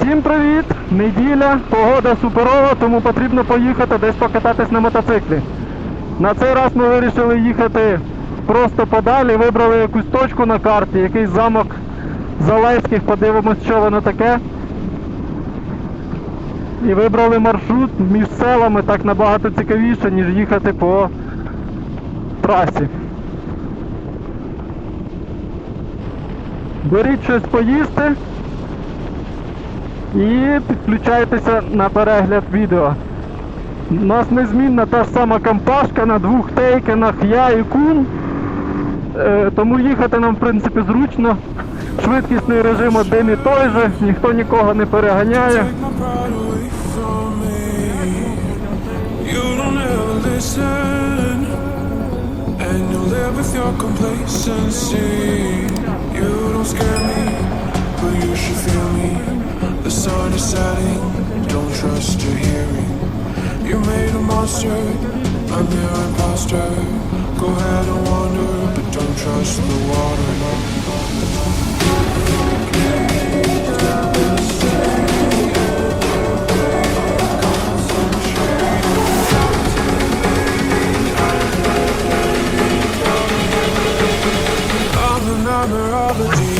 Всім привіт! Неділя, погода суперова, тому потрібно поїхати десь покататись на мотоциклі. На цей раз ми вирішили їхати просто подалі, вибрали якусь точку на карті, якийсь замок Залеських, подивимось, що воно таке. І вибрали маршрут між селами так набагато цікавіше, ніж їхати по трасі. Беріть щось поїсти і підключайтеся на перегляд відео. У нас незмінна та ж сама компашка на двох тейкенах я і кун. Е, тому їхати нам в принципі зручно. Швидкісний режим один і той же, ніхто нікого не переганяє. You don't scare me, but you should feel me. The sun is setting, don't trust your hearing. You made a monster, I'm your imposter. Go ahead and wander, but don't trust the water. I'm number of the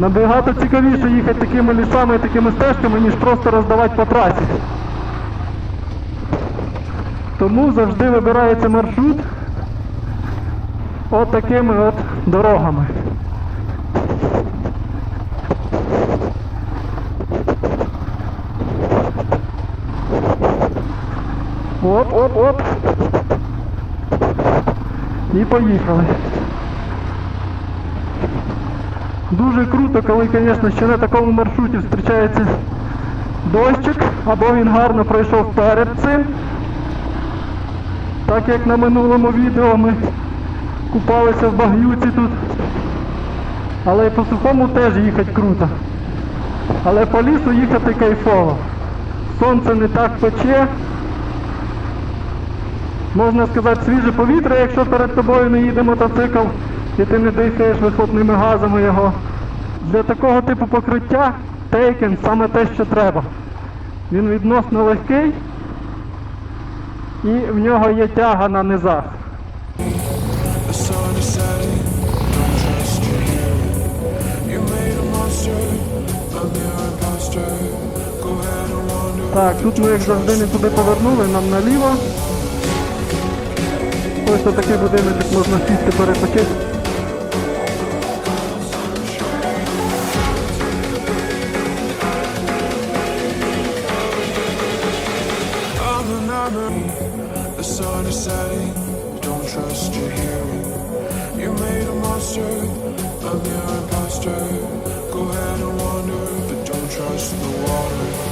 Набагато цікавіше їхати такими лісами і такими стежками, ніж просто роздавати по трасі. Тому завжди вибирається маршрут от такими от дорогами. Оп, оп, оп. І поїхали. Дуже круто, коли, звісно, ще на такому маршруті зустрічається дощик, або він гарно пройшов перед цим. Так як на минулому відео ми купалися в багнюці тут. Але по сухому теж їхати круто. Але по лісу їхати кайфово. Сонце не так пече. Можна сказати, свіже повітря, якщо перед тобою не їде мотоцикл і ти не дихаєш вихлопними газами його. Для такого типу покриття Тейкен саме те, що треба. Він відносно легкий і в нього є тяга на низах. Так, тут ми як завжди не туди повернули, нам наліво. Ось такий будиночок можна сісти перепочити. The sun is setting. Don't trust your hearing. You made a monster. I'm your imposter. Go ahead and wander, but don't trust the water.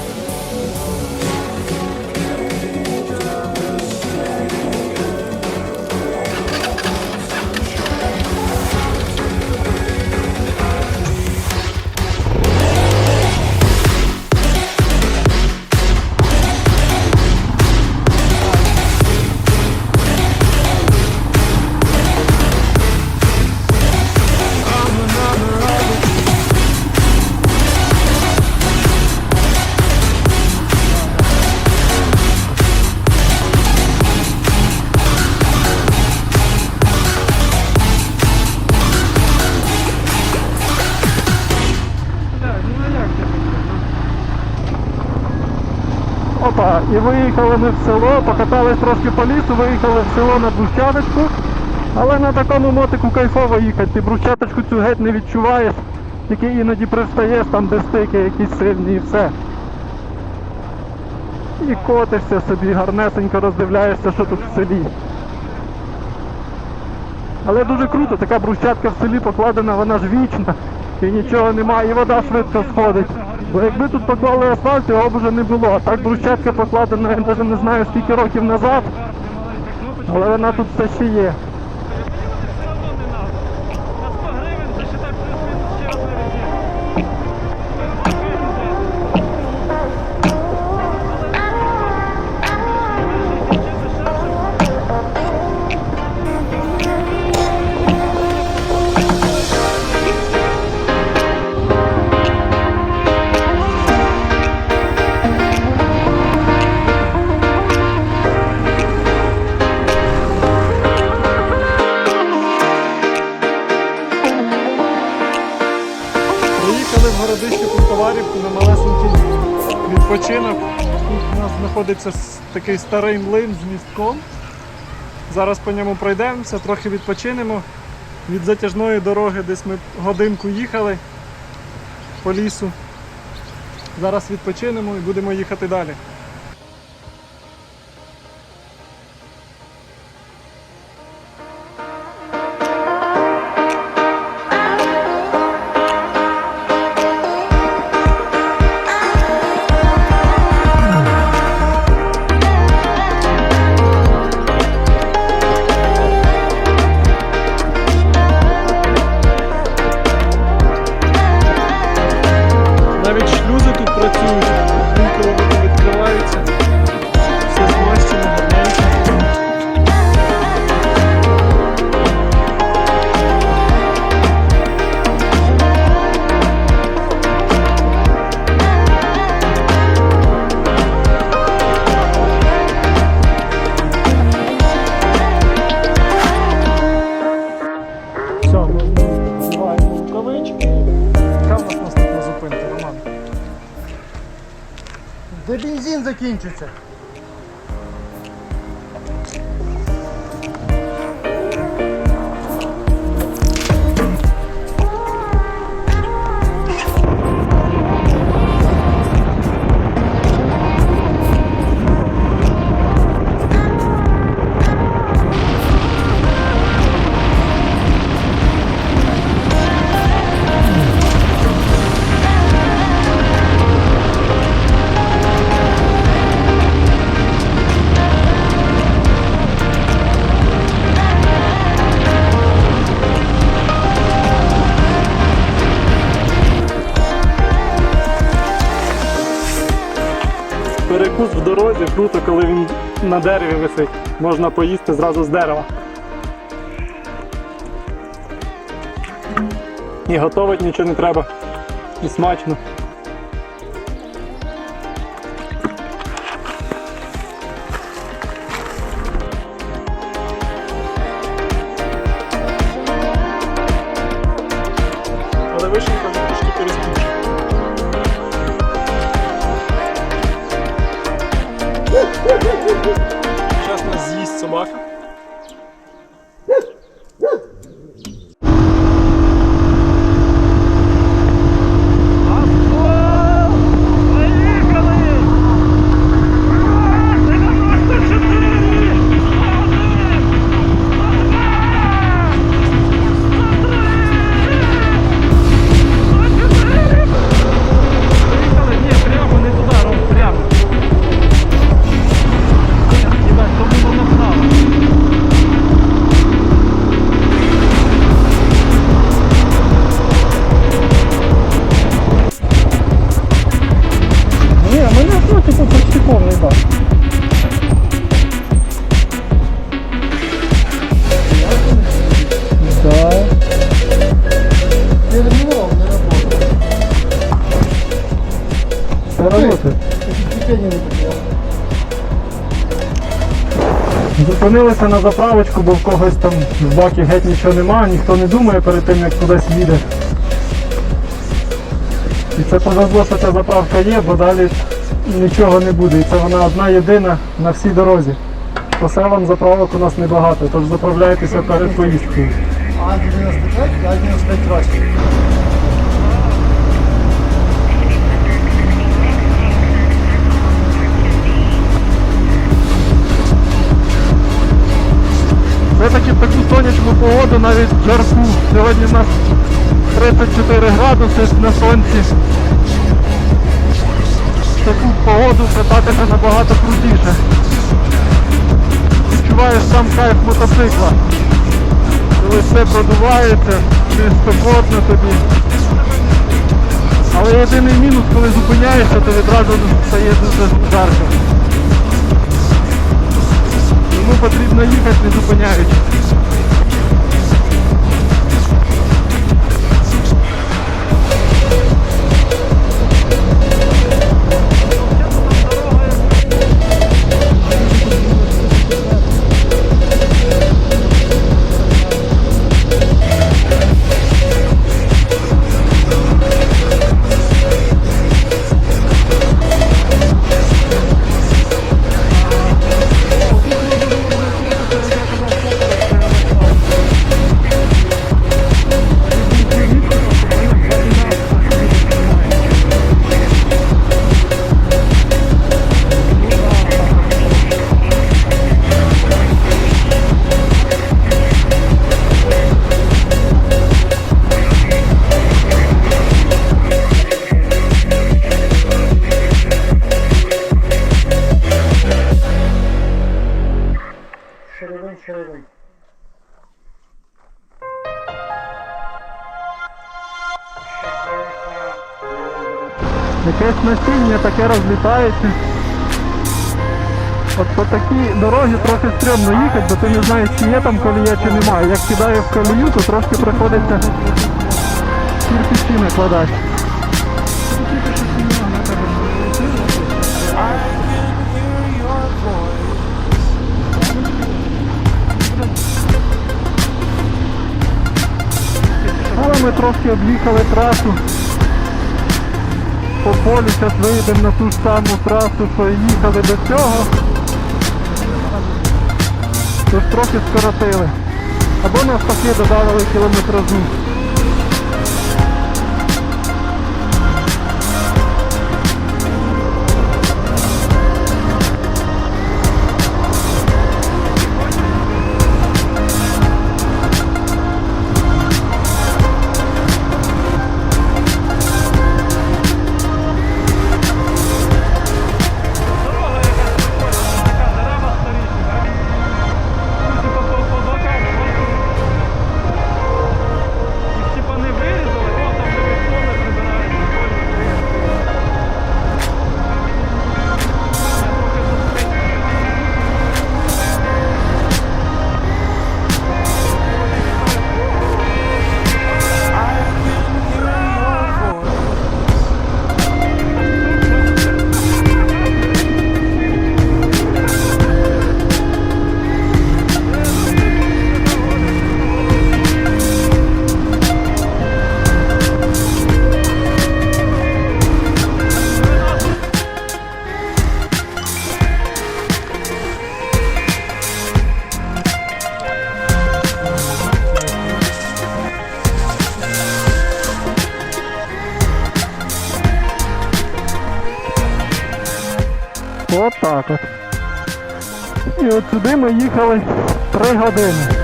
І виїхали ми в село, покатались трошки по лісу, виїхали в село на брусчаточку. Але на такому мотику кайфово їхати. Ти брусчаточку цю геть не відчуваєш. тільки іноді пристаєш там де стики якісь сильні і все. І котишся собі, гарнесенько роздивляєшся, що тут в селі. Але дуже круто, така брусчатка в селі покладена, вона ж вічна. І нічого немає, і вода швидко сходить. Бо якби тут поклали асфальт, його б вже не було. А так брусчатка покладена, я навіть не знаю скільки років назад. Але вона тут все ще є. Відпочинок. Тут у нас знаходиться такий старий млин з містком. Зараз по ньому пройдемося, трохи відпочинемо. Від затяжної дороги десь ми годинку їхали по лісу. Зараз відпочинемо і будемо їхати далі. Закінчиться? Круто, коли він на дереві висить. Можна поїсти зразу з дерева. І готувати нічого не треба. І смачно. Зупинилися на заправочку, бо в когось там в бакі геть нічого немає, ніхто не думає перед тим, як кудись їде. І це повезло, що ця заправка є, бо далі нічого не буде. І це вона одна єдина на всій дорозі. По селам заправок у нас небагато, тож заправляйтеся перед поїздкою. А 95, а 95 краще. Таку сонячну погоду, навіть в жарку. Сьогодні у нас 34 градуси на сонці. Таку погоду кататися набагато крутіше. Відчуваєш сам кайф мотоцикла. Коли все продувається, спекотно тобі. Але єдиний мінус, коли зупиняєшся, то відразу стає дуже жарко. Тому потрібно їхати не зупиняючись. Шеревень. Якесь насіння таке розлітається. От по такій дорогі трохи стрьомно їхати, бо ти не знаєш, чи є там колія, чи немає. Як кидаю в колію, то трошки приходиться кирпичі накладати. Трошки об'їхали трасу. По полю зараз вийдемо на ту ж саму трасу, що їхали до цього. Тож трохи скоротили. Або навпаки додали кілометражу. От так от. І от сюди ми їхали 3 години.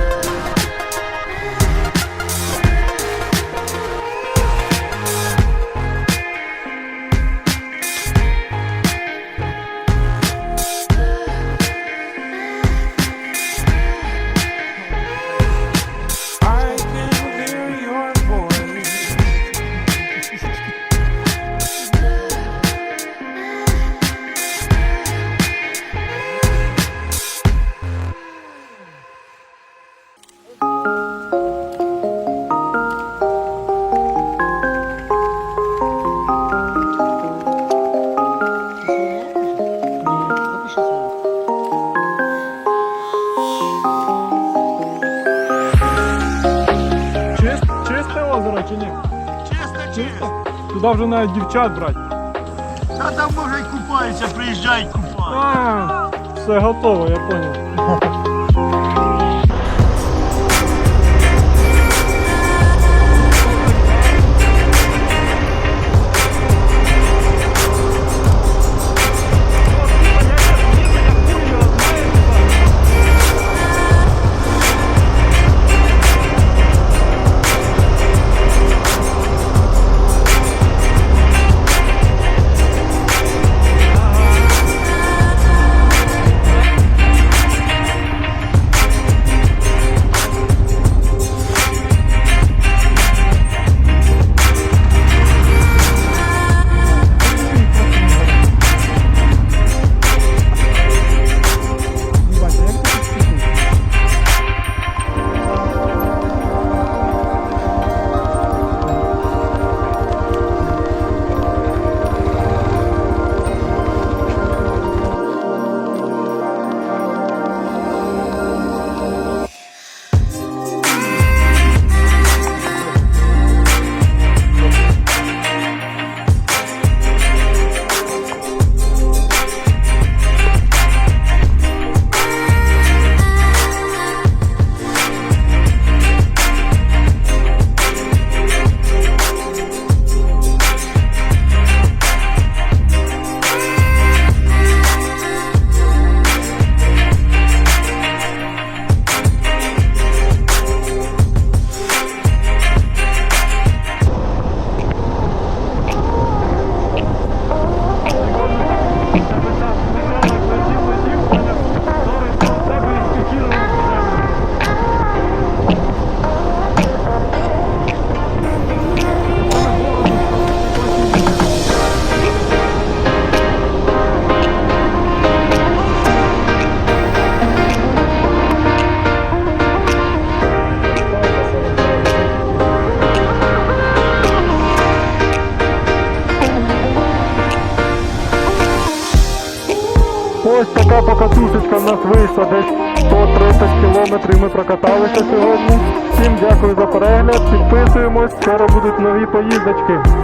Вже навіть дівчат брати. Та там може й купаються, приїжджають купати. А, все готово, я понял. Ось така покатушечка нас вийшла. Десь 130 кілометрів ми прокаталися сьогодні. Всім дякую за перегляд, підписуємось, скоро будуть нові поїздочки.